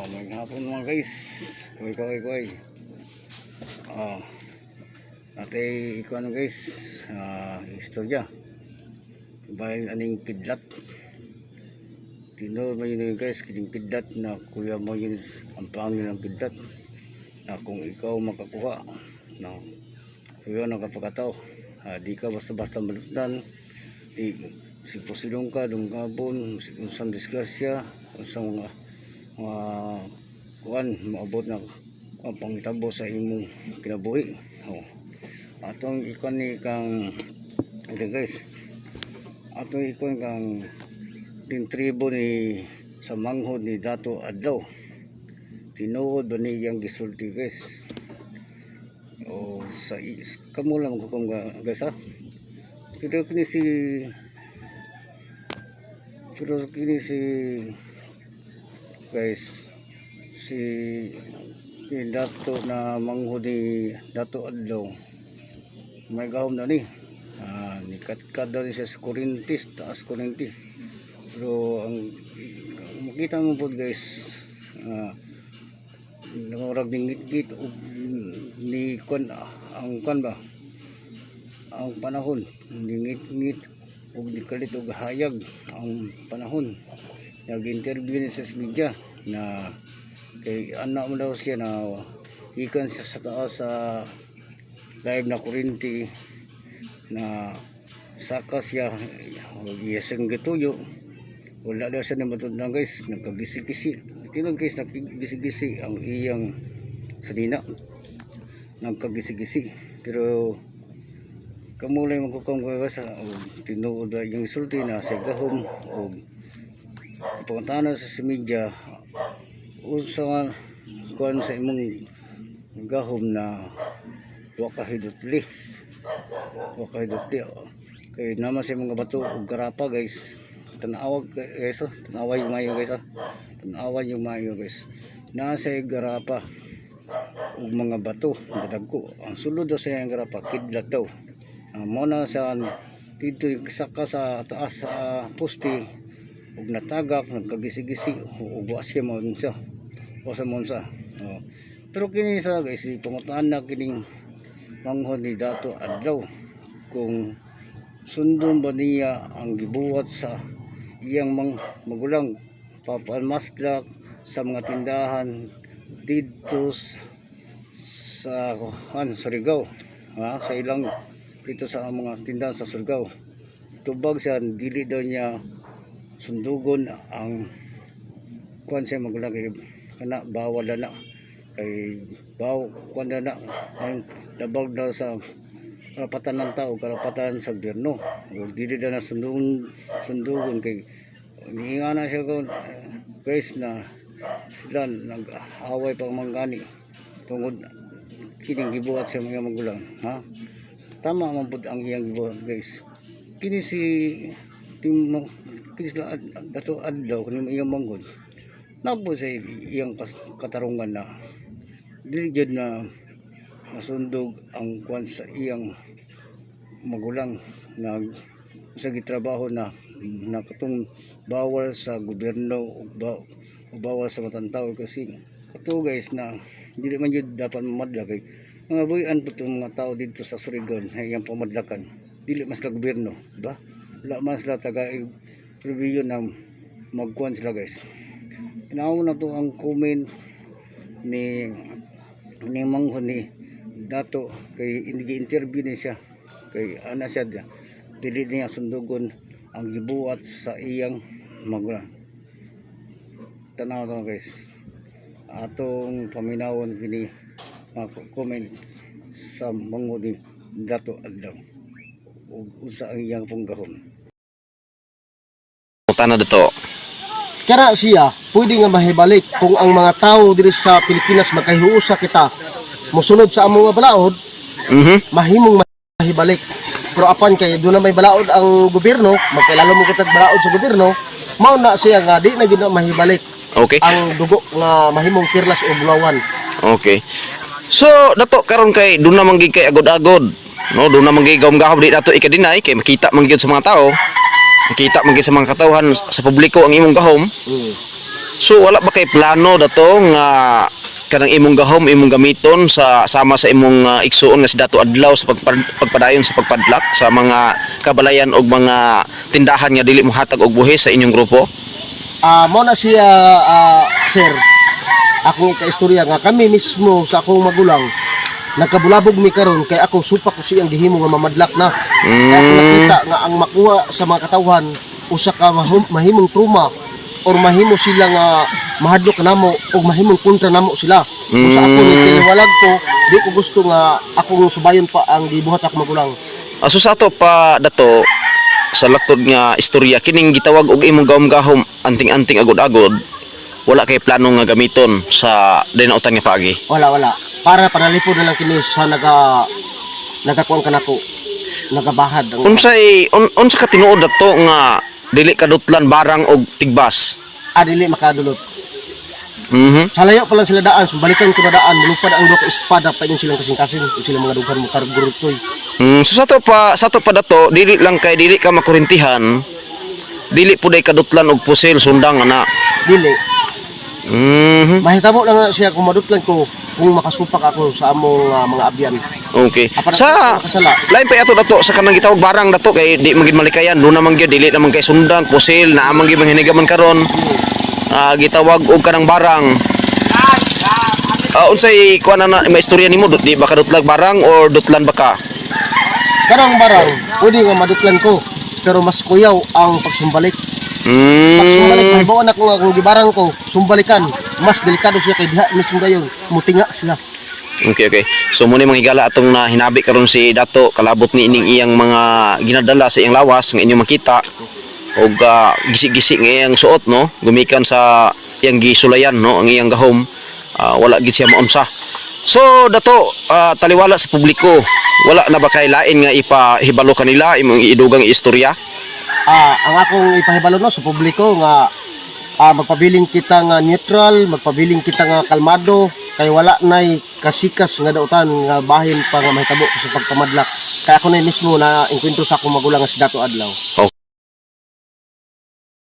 Oh, may hapon mga guys. Kuy kuy kuy. Oh. Ate ikaw ano guys, ah istorya. Bayan aning kidlat. Tino mo yun guys, kining kidlat na kuya mo yun ang pangin ng kidlat. Na kung ikaw makakuha, no. Kuya nakapagkataw. Ah, di ka basta-basta malutan. Di si posilong ka, dungkabon, si unsang disgrasya, unsang mga mga kuan maabot na ang pangitabo sa imong kinabuhi. Oh. Atong ikon ni kang ito guys. Atong ikon kang tintribo ni sa manghod ni Dato Adlaw. Tinuod ba ni iyang gisulti guys. O sa kamo lang ko guys ha. Pero kini si pero kini si guys si Dato na manghudi Dato Adlaw. May gahom na ni. Ah, nikat-kat daw ni siya sa Corintis taas Corinti pero ang makita mo po guys ah, nangurag ng ngit-ngit ni kon ang kon ba? Ang panahon. Ngit-ngit ug dikalit og hayag ang panahon nag-interview ni sa media na kay anak mo daw siya na ikan siya sa taas sa live na kurinti na saka siya iyasang gituyo. Wala daw siya na matundang guys nagkagisi-gisi tinong guys nagkagisi-gisi ang iyang sadina nagkagisi-gisi pero kamulay magkukong ko sa tinuod yung sulti na sa gahom o pagkatana sa si media usa kuan sa imong gahom na wakahidutli. Wakahidutli kay naman sa mga bato ug garapa guys. Tanawag guys oh. tanaway yung mayo guys oh. tanawan yung mayo guys. Nasa garapa ug mga bato dadagko ang sulod daw sa garapa kidlat daw. Uh, mo na sa dito saka sa taas sa poste ug natagak nagkagisi-gisi. Ug wa siya mo siya o sa monsa oh. pero kini sa guys pangutaan na kining manghod ni Dato Adlaw. Kung sundon ba niya ang gibuhat sa iyang mang magulang papalmaslak sa mga tindahan dito sa kan Surigao. Ha? Sa ilang dito sa mga tindahan sa Surigao. Tubag siya dili daw niya sundugon ang kuan siya magulang kay kana bawal na na. Kay baw kuan na na. Ang labag daw sa karapatan ng tao karapatan sa gobyerno. O dili daw na sundugon sundugon kay niinga na siya ko guys na sila nag-away pa manggani tungod kining gibuhat sa mga magulang ha? Tama man ang iyang gibuhat guys kini si sila ad- dato adlaw kini iyang manggod napo sa iyang katarungan na dili jud na masundog ang kwan sa iyang magulang. Na sa gitrabaho na nakatong bawal sa gobyerno ug bawal sa matang tao kasi kato guys na dili man jud dapat mamadla kay mga buyan po itong mga tao dito sa Surigao na iyang pamadlakan dili mas la gobyerno ba? Wala man sila taga review na magkuhan sila guys. Inaw na to ang comment ni ni Mangho ni Dato. Kay interview ni siya. Kay ana siya dia dili niya sundugon ang gibuhat sa iyang magulang tanaw to guys. Atong paminawon kini mga comment sa ni Dato Adlaw. Ug usa ang iyang punggahon Tanah dato. Kara siya, pwede nga mahibalik kung ang mga tao diri sa Pilipinas magkahiusa kita musunod sa among balaod, Mhm. mahimong mahibalik. Pero apan kay doon na may balaod ang gobyerno, magkailalo mo kita balaod sa gobyerno, mao na siya nga di na na mahibalik Okay. ang dugo nga mahimong pirlas o bulawan. Okay. So, dato karon kay duna man gid kay agod-agod. No, duna man gid gahom-gahom di dato ikadinay kay makita man gyud sa mga tao. Makita man sa mga katawhan sa publiko ang imong gahom. So wala ba kay plano dato nga kanang imong gahom imong gamiton sa sama sa imong ah, igsuon nga si Dato Adlaw sa pagpad- pagpadayon sa pagpadlak sa mga kabalayan og mga tindahan nga dili mohatag og buhis sa inyong grupo? Ah, mo na siya ah, sir. Akong ikaistorya nga kami mismo sa akong magulang nagkabulabog mi karon kay ako supak ko siyang gihimo nga mamadlak na. Kaya Mm. nakita nga ang makuha sa mga katawhan usa ka mahum- mahimong trauma or mahimo sila nga mahadlok namo o mahimong kontra namo sila. Kung sa ako Mm. ni tiniwalag ko, di ko gusto nga akong subayon pa ang gibuhat sa akong magulang. Aso sa ato pa dato sa laktod nga istorya kining gitawag og imong gahom-gahom anting-anting agod-agod wala kay plano nga gamiton sa dinautan nga paagi. Wala wala. Para panalipod na lang kini sa naga nagakuan kanako. Nagabahad ang Unsay un, unsa ka tinuod dato nga dili kadutlan barang og tigbas? adili Ah, makadulot. Mhm. Sa layo pa lang sila daan, sumbalikan ko na daan, mulupad ang ka espada pa inyong silang kasing-kasing, ug silang mga dughan mo kargurutoy. Mm, so sa to pa sa to pa dato dili lang kay dili ka makurintihan dili puday kadutlan og pusil sundang ana. Dili. Mhm. Mahitabo lang na siya kung madutlan ko kung makasupak ako sa among ah, mga abyan. Okay. Apa na Sa kasala? lain pa ato dato sa kanang gitawag barang dato kay di magin malikayan do naman gyud dili naman kay sundang pusil na amang gyud manghinigaman karon. Ah gitawag og kanang barang. Ah unsay kuan na may istorya nimo di ba kadutlag barang or dutlan ba ka? Karang barang, pwede nga madutlan ko, pero mas kuyaw ang pagsumbalik. Pag sumbalik, Mm. mahibawan ako nga kung gibarang ko, sumbalikan, mas delikado siya kay diha mismo gayon, mutinga sila. Okay, okay. So muna mga higala atong na hinabi karon si Dato kalabot ni ining iyang mga ginadala sa iyang lawas nga inyong makita og ah, gisi-gisi nga iyang suot no gumikan sa iyang gisulayan no ang iyang gahom Ah, wala gid siya maunsa. So Dato ah, taliwala sa publiko wala na ba kay lain nga ipahibalo kanila imong idugang istorya? Ah, ang akong ipahibalo no sa publiko nga ah, magpabiling kita nga neutral, magpabiling kita nga kalmado, kay wala nay kasikas nga dautan nga bahin pa nga mahitabo sa pagpamadlak. Kaya ako na mismo na inkwentro sa akong magulang si Dato Adlaw.